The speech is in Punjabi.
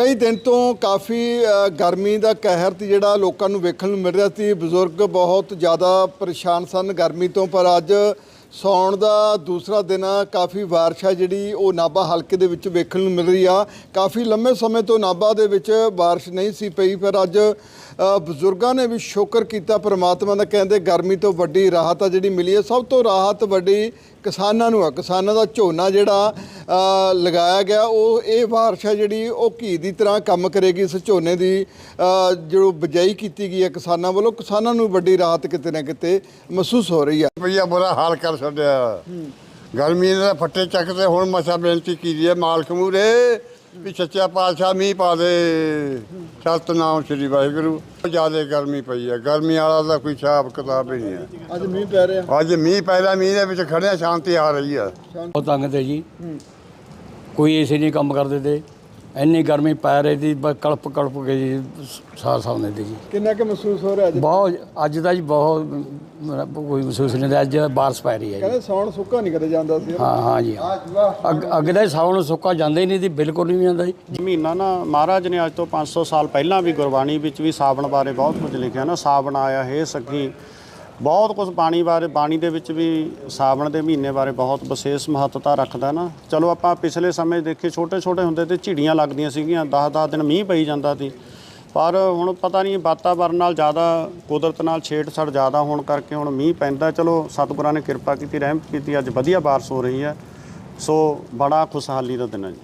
ਕਈ ਦਿਨ ਤੋਂ ਕਾਫੀ ਗਰਮੀ ਦਾ ਕਹਿਰ ਤੇ ਜਿਹੜਾ ਲੋਕਾਂ ਨੂੰ ਵੇਖਣ ਨੂੰ ਮਿਲ ਰਿਹਾ ਸੀ। ਬਜ਼ੁਰਗ ਬਹੁਤ ਜ਼ਿਆਦਾ ਪਰੇਸ਼ਾਨ ਸਨ ਗਰਮੀ ਤੋਂ, ਪਰ ਅੱਜ ਸੌਣ ਦਾ ਦੂਸਰਾ ਦਿਨ ਆ। ਕਾਫੀ ਬਾਰਿਸ਼ ਆ ਜਿਹੜੀ ਉਹ ਨਾਭਾ ਹਲਕੇ ਦੇ ਵਿੱਚ ਵੇਖਣ ਨੂੰ ਮਿਲ ਰਹੀ ਆ। ਕਾਫੀ ਲੰਮੇ ਸਮੇਂ ਤੋਂ ਨਾਭਾ ਦੇ ਵਿੱਚ ਬਾਰਿਸ਼ ਨਹੀਂ ਸੀ ਪਈ, ਪਰ ਅੱਜ ਬਜ਼ੁਰਗਾਂ ਨੇ ਵੀ ਸ਼ੁਕਰ ਕੀਤਾ, ਪ੍ਰਮਾਤਮਾ ਦਾ ਕਹਿੰਦੇ ਗਰਮੀ ਤੋਂ ਵੱਡੀ ਰਾਹਤ ਆ ਜਿਹੜੀ ਮਿਲੀ ਹੈ। ਸਭ ਤੋਂ ਰਾਹਤ ਵੱਡੀ ਕਿਸਾਨਾਂ ਨੂੰ ਆ, ਕਿਸਾਨਾਂ ਦਾ ਝੋਨਾ ਜਿਹੜਾ ਲਗਾਇਆ ਗਿਆ, ਉਹ ਇਹ ਬਾਰਿਸ਼ ਹੈ ਜਿਹੜੀ, ਉਹ ਘੀ ਦੀ ਤਰ੍ਹਾਂ ਕੰਮ ਕਰੇਗੀ ਇਸ ਝੋਨੇ ਦੀ ਜੋ ਬਿਜਾਈ ਕੀਤੀ ਗਈ ਹੈ ਕਿਸਾਨਾਂ ਵੱਲੋਂ, ਕਿਸਾਨਾਂ ਨੂੰ ਵੱਡੀ ਰਾਹਤ ਕਿਤੇ ਨਾ ਕਿਤੇ ਮਹਿਸੂਸ ਹੋ ਰਹੀ ਹੈ ਭਈਆ ਬੁਰਾ ਹਾਲ ਕਰ ਛੱਡਿਆ। ਗਰਮੀ ਦੇ ਫੱਟੇ ਚੱਕਦੇ, ਹੁਣ ਮਸਾ ਬੇਨਤੀ ਕੀਤੀ ਹੈ ਮਾਲਕ ਮੂਰੇ ਵੀ ਸੱਚਾ ਪਾਤਸ਼ਾਹ ਮੀਂਹ ਪਾ ਦੇ। ਸਤਨਾਮ ਸ੍ਰੀ ਵਾਹਿਗੁਰੂ। ਜ਼ਿਆਦਾ ਗਰਮੀ ਪਈ ਹੈ ਗਰਮੀ ਵਾਲਾ ਦਾ ਕੋਈ ਹਿਸਾਬ ਕਿਤਾਬ ਹੀ ਨਹੀਂ ਹੈ ਅੱਜ ਮੀਂਹ ਪੈ ਰਿਹਾ। ਅੱਜ ਮੀਂਹ ਪਹਿਲਾ ਮੀਂਹ ਦੇ ਵਿੱਚ ਖੜਿਆ ਸ਼ਾਂਤੀ ਆ ਰਹੀ ਹੈ ਬਹੁਤ ਤੰਗ ਤੇ ਜੀ। ਕੋਈ ਏਸੀ ਨਹੀਂ ਕੰਮ ਕਰਦੇ ਤੇ। ਇੰਨੀ ਗਰਮੀ ਪੈ ਰਹੀ ਸੀ ਬਸ ਕਲਪ ਕਲਪ ਕੇ ਜੀ ਸਾਹ ਸਾਹਮਣੇ ਤੇ ਜੀ ਕਿੰਨਾ ਕੁ ਮਹਿਸੂਸ ਹੋ ਰਿਹਾ ਅੱਜ? ਬਹੁਤ ਅੱਜ ਦਾ ਜੀ ਬਹੁਤ ਮੇਰਾ ਕੋਈ ਮਹਿਸੂਸ ਨਹੀਂ ਹੁੰਦਾ ਅੱਜ ਬਾਰਿਸ਼ ਪੈ ਰਹੀ ਹੈ ਜੀ। ਕਹਿੰਦੇ ਸੌਣ ਸੁੱਕਾ ਨਹੀਂ ਕਦੇ ਜਾਂਦਾ ਸੀ। ਹਾਂ ਹਾਂ ਜੀ। ਅੱਗ ਅੱਗ ਦਾ ਸਾਉਣ ਸੁੱਕਾ ਜਾਂਦਾ ਹੀ ਨਹੀਂ ਸੀ ਬਿਲਕੁਲ ਨਹੀਂ ਜਾਂਦਾ ਜੀ। ਮਹੀਨਾ ਨਾ ਮਹਾਰਾਜ ਨੇ ਅੱਜ ਤੋਂ 500 ਸਾਲ ਪਹਿਲਾਂ ਵੀ ਗੁਰਬਾਣੀ ਵਿੱਚ ਵੀ ਸਾਵਣ ਬਾਰੇ ਬਹੁਤ ਕੁਝ ਲਿਖਿਆ ਨਾ ਸਾਵਣ ਆਇਆ ਹੈ ਸਖੀ ਬਹੁਤ ਕੁਝ ਬਾਣੀ ਬਾਰੇ ਬਾਣੀ ਦੇ ਵਿੱਚ ਵੀ ਸਾਵਣ ਦੇ ਮਹੀਨੇ ਬਾਰੇ ਬਹੁਤ ਵਿਸ਼ੇਸ਼ ਮਹੱਤਤਾ ਰੱਖਦਾ ਨਾ। ਚਲੋ ਆਪਾਂ ਪਿਛਲੇ ਸਮੇਂ ਦੇਖੇ ਛੋਟੇ ਛੋਟੇ ਹੁੰਦੇ ਤੇ ਝਿੜੀਆਂ ਲੱਗਦੀਆਂ ਸੀਗੀਆਂ 10-10 ਦਿਨ ਮੀਂਹ ਪਈ ਜਾਂਦਾ ਸੀ। ਪਰ ਹੁਣ ਪਤਾ ਨਹੀਂ ਵਾਤਾਵਰਨ ਨਾਲ ਜ਼ਿਆਦਾ, ਕੁਦਰਤ ਨਾਲ ਛੇੜਛਾੜ ਜ਼ਿਆਦਾ ਹੋਣ ਕਰਕੇ ਹੁਣ ਮੀਂਹ ਪੈਂਦਾ। ਚਲੋ ਸਤਿਗੁਰਾਂ ਨੇ ਕਿਰਪਾ ਕੀਤੀ, ਰਹਿਮਤ ਕੀਤੀ, ਅੱਜ ਵਧੀਆ ਬਾਰਿਸ਼ ਹੋ ਰਹੀ ਹੈ। ਸੋ ਬੜਾ ਖੁਸ਼ਹਾਲੀ ਦਾ ਦਿਨ ਹੈ ਜੀ।